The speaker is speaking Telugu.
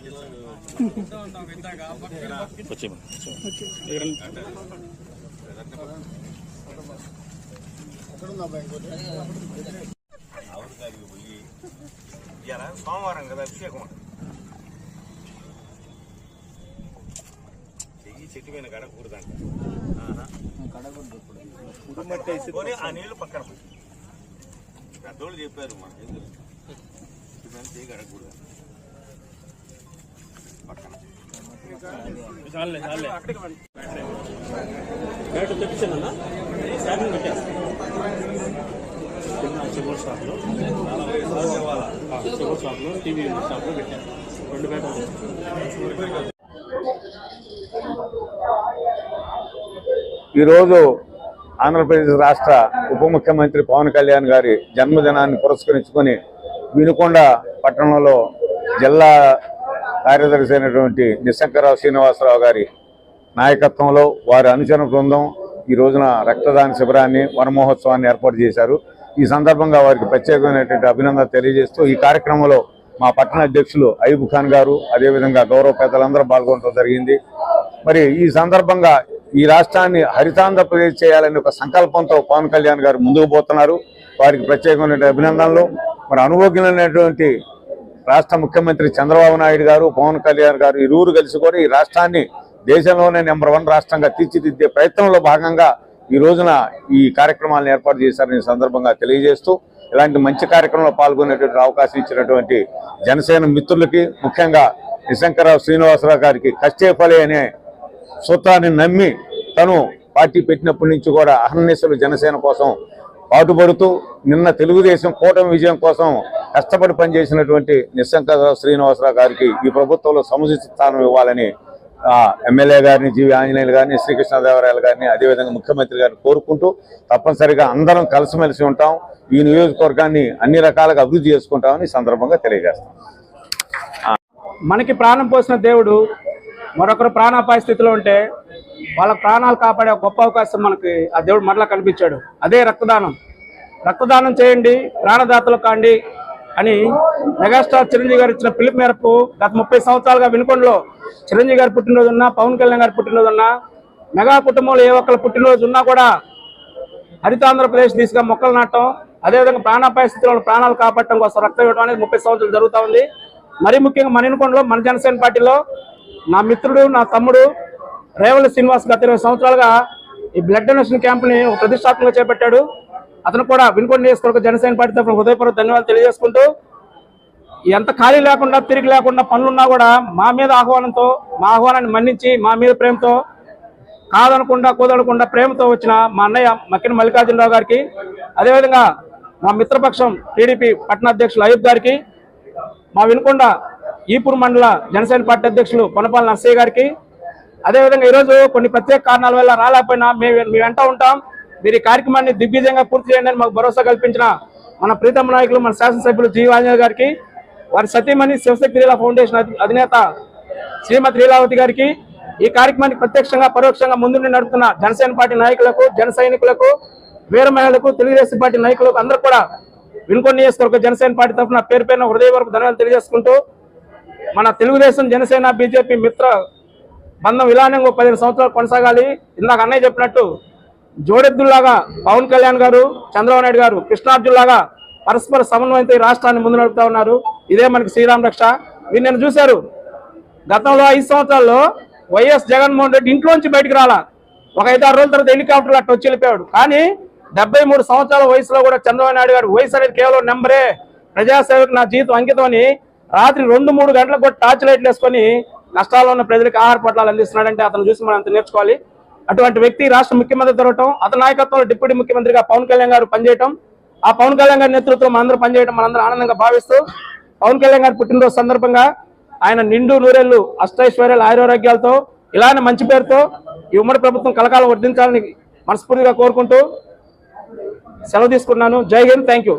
మొక్క మొక్క ఆముని నాటిస్తాను ఆవుల కాడికి పోయి ఇవాళ సోమవారం కదా అభిషేకం ఉంటుంది. చెయ్యి చెట్టు మీద కడగకూడదంట పోనీ ఆ నీళ్లు పక్కన పోయి పెద్దోళ్ళు చెప్పారు మాకు ఎందుకు చెట్టు మీద చెయ్యి కడగకూడదు బ్యాట్ తెప్పించానన్నా పెట్టాను చివరి షాప్లో చివరి షాప్లో టీవీ షాప్లో పెట్టాను రెండు ఈరోజు ఆంధ్రప్రదేశ్ రాష్ట్ర ఉప ముఖ్యమంత్రి పవన్ కళ్యాణ్ గారి జన్మదినాన్ని పురస్కరించుకొని వినుకొండ పట్టణంలో జిల్లా కార్యదర్శి అయినటువంటి నిశంకరరావు శ్రీనివాసరావు గారి నాయకత్వంలో వారి అనుచర బృందం ఈ రోజున రక్తదాన శిబిరాన్ని వనమహోత్సవాన్ని ఏర్పాటు చేశారు. ఈ సందర్భంగా వారికి ప్రత్యేకమైనటువంటి అభినందన తెలియజేస్తూ ఈ కార్యక్రమంలో మా పట్టణ అధ్యక్షులు అయూబ్ ఖాన్ గారు అదేవిధంగా గౌరవ పెద్దలందరూ పాల్గొనడం జరిగింది. మరి ఈ సందర్భంగా ఈ రాష్ట్రాన్ని హరితాంధ్రప్రదేశ్ చేయాలనే ఒక సంకల్పంతో పవన్ కళ్యాణ్ గారు ముందుకు పోతున్నారు. వారికి ప్రత్యేకమైన అభినందనలు. మరి అనుభోగ్యులైనటువంటి రాష్ట్ర ముఖ్యమంత్రి చంద్రబాబు నాయుడు గారు పవన్ కళ్యాణ్ గారు ఇరువురు కలిసి కూడా ఈ రాష్ట్రాన్ని దేశంలోనే నెంబర్ వన్ రాష్ట్రంగా తీర్చిదిద్దే ప్రయత్నంలో భాగంగా ఈ రోజున ఈ కార్యక్రమాలను ఏర్పాటు చేశారని సందర్భంగా తెలియజేస్తూ ఇలాంటి మంచి కార్యక్రమంలో పాల్గొనేటువంటి అవకాశం ఇచ్చినటువంటి జనసేన మిత్రులకి ముఖ్యంగా నిశంకరరావు శ్రీనివాసరావు గారికి కష్టేపలే అనే సూత్రాన్ని నమ్మి తను పార్టీ పెట్టినప్పటి నుంచి కూడా అహర్నిశలు జనసేన కోసం పాటుపడుతూ నిన్న తెలుగుదేశం కూటమి విజయం కోసం కష్టపడి పనిచేసినటువంటి నిస్సంకరావు శ్రీనివాసరావు గారికి ఈ ప్రభుత్వంలో సముచిత స్థానం ఇవ్వాలని ఎమ్మెల్యే గారిని జీవి ఆంజనేయులు గారిని శ్రీకృష్ణదేవరాయలు గారిని అదేవిధంగా ముఖ్యమంత్రి గారిని కోరుకుంటూ తప్పనిసరిగా అందరం కలిసిమెలిసి ఉంటాం. ఈ నియోజకవర్గాన్ని అన్ని రకాలుగా అభివృద్ధి చేసుకుంటామని సందర్భంగా తెలియజేస్తాం. మనకి ప్రాణం పోసిన దేవుడు మరొకరు ప్రాణాపాయ స్థితిలో ఉంటే వాళ్ళ ప్రాణాలు కాపాడే గొప్ప అవకాశం మనకి ఆ దేవుడు మరలా కనిపించాడు అదే రక్తదానం. రక్తదానం చేయండి ప్రాణదాతలు కాండి అని మెగాస్టార్ చిరంజీవి గారు ఇచ్చిన పిలుపు మేరకు గత ముప్పై సంవత్సరాలుగా వినుకొండలో చిరంజీవి గారు పుట్టినరోజున్నా పవన్ కళ్యాణ్ గారి పుట్టినరోజున్నా మెగా కుటుంబంలో ఏ ఒక్కరు పుట్టినరోజు ఉన్నా కూడా హరితాంధ్రప్రదేశ్ దిశగా మొక్కలు నాటడం అదేవిధంగా ప్రాణాపాయ స్థితిలో ప్రాణాలు కాపాడటం కోసం రక్తం ఇవ్వడం అనేది ముప్పై సంవత్సరాలు జరుగుతూ ఉంది. మరీ ముఖ్యంగా మన ఇనుకొండలో మన జనసేన పార్టీలో నా మిత్రుడు నా తమ్ముడు రేవల శ్రీనివాస్ గత ఇరవై సంవత్సరాలుగా ఈ బ్లడ్ డొనేషన్ క్యాంప్ని ఒక ప్రతిష్టాత్మకంగా చేపట్టాడు. అతను కూడా వినుకొండ నియోజకవర్గ జనసేన పార్టీ తరఫున హృదయపూర్వక ధన్యవాదాలు తెలియజేసుకుంటూ ఎంత ఖాళీ లేకుండా తిరిగి లేకుండా పనులున్నా కూడా మా మీద ఆహ్వానంతో మా ఆహ్వానాన్ని మన్నించి మా మీద ప్రేమతో కాదనకుండా కూదనకుండా ప్రేమతో వచ్చిన మా అన్నయ్య మక్కిన మల్లికార్జునరావు గారికి అదేవిధంగా మా మిత్రపక్షం టీడీపీ పట్టణాధ్యక్షులు అయూబ్ గారికి మా వినుకొండ ఈపూర్ మండల జనసేన పార్టీ అధ్యక్షులు పొనపాల నర్సయ్య గారికి అదేవిధంగా ఈరోజు కొన్ని ప్రత్యేక కారణాల వల్ల రాలేకపోయినా మేము మీ వెంట ఉంటాం. మీరు ఈ కార్యక్రమాన్ని దిగ్విజయంగా పూర్తి చేయండి మాకు భరోసా కల్పించిన మన ప్రీతమ నాయకులు మన శాసనసభ్యులు జీవాంజనేయ గారికి వారి సతీమణి శివశక్తి లీలా ఫౌండేషన్ అధినేత శ్రీమతి లీలావతి గారికి ఈ కార్యక్రమాన్ని ప్రత్యక్షంగా పరోక్షంగా ముందుండి నడుపుతున్న జనసేన పార్టీ నాయకులకు జన సైనికులకు వీర మహిళలకు తెలుగుదేశం పార్టీ నాయకులకు అందరూ కూడా వినుకొని నియోజకవర్గ జనసేన పార్టీ తరఫున పేరు పేరున హృదయపూర్వక ధన్యవాదాలు తెలియజేసుకుంటూ మన తెలుగుదేశం జనసేన బీజేపీ మిత్ర బంధం ఇలానే ఇంకో పదిహేను సంవత్సరాలు కొనసాగాలి. ఇందాక అన్నయ్య చెప్పినట్టు జోడెద్దుల్లాగా పవన్ కళ్యాణ్ గారు చంద్రబాబు నాయుడు గారు కృష్ణార్జునులాగా పరస్పర సమన్వయంతో ఈ రాష్ట్రాన్ని ముందు నడుపుతా ఉన్నారు. ఇదే మనకి శ్రీరామ్ రక్ష. మీరు నేను చూశారు గతంలో ఐదు సంవత్సరాల్లో వైఎస్ జగన్మోహన్ రెడ్డి ఇంట్లోంచి బయటకు రాలా. ఒక ఐదారు రోజుల తర్వాత హెలికాప్టర్ అట్టు వచ్చి వెళ్ళిపోయాడు. కానీ డెబ్బై మూడు సంవత్సరాల వయసులో కూడా చంద్రబాబు నాయుడు గారు వయసు అనేది కేవలం నెంబరే. ప్రజాసేవకు నా జీవితం అంకితం అని రాత్రి రెండు మూడు గంటలకు కూడా టార్చ్ లైట్లు వేసుకొని నష్టాల్లో ఉన్న ప్రజలకు ఆహార పట్టాలు అందిస్తున్నాడంటే అతను చూసి మనం అంత నేర్చుకోవాలి. అటువంటి వ్యక్తి రాష్ట్ర ముఖ్యమంత్రి దొరకటం అతని నాయకత్వంలో డిప్యూటీ ముఖ్యమంత్రిగా పవన్ కళ్యాణ్ గారు పనిచేయటం ఆ పవన్ కళ్యాణ్ గారి నేతృత్వం మనందరూ పనిచేయడం మనందరూ ఆనందంగా భావిస్తూ పవన్ కళ్యాణ్ గారి పుట్టినరోజు సందర్భంగా ఆయన నిండు నూరేళ్ళు అష్టైశ్వర్యాలు ఆయురారోగ్యాలతో ఇలానే మంచి పేరుతో ఈ ఉమ్మడి ప్రభుత్వం కలకాలం వర్ధించాలని మనస్ఫూర్తిగా కోరుకుంటూ సెలవు తీసుకున్నాను జై హింద్. Thank you.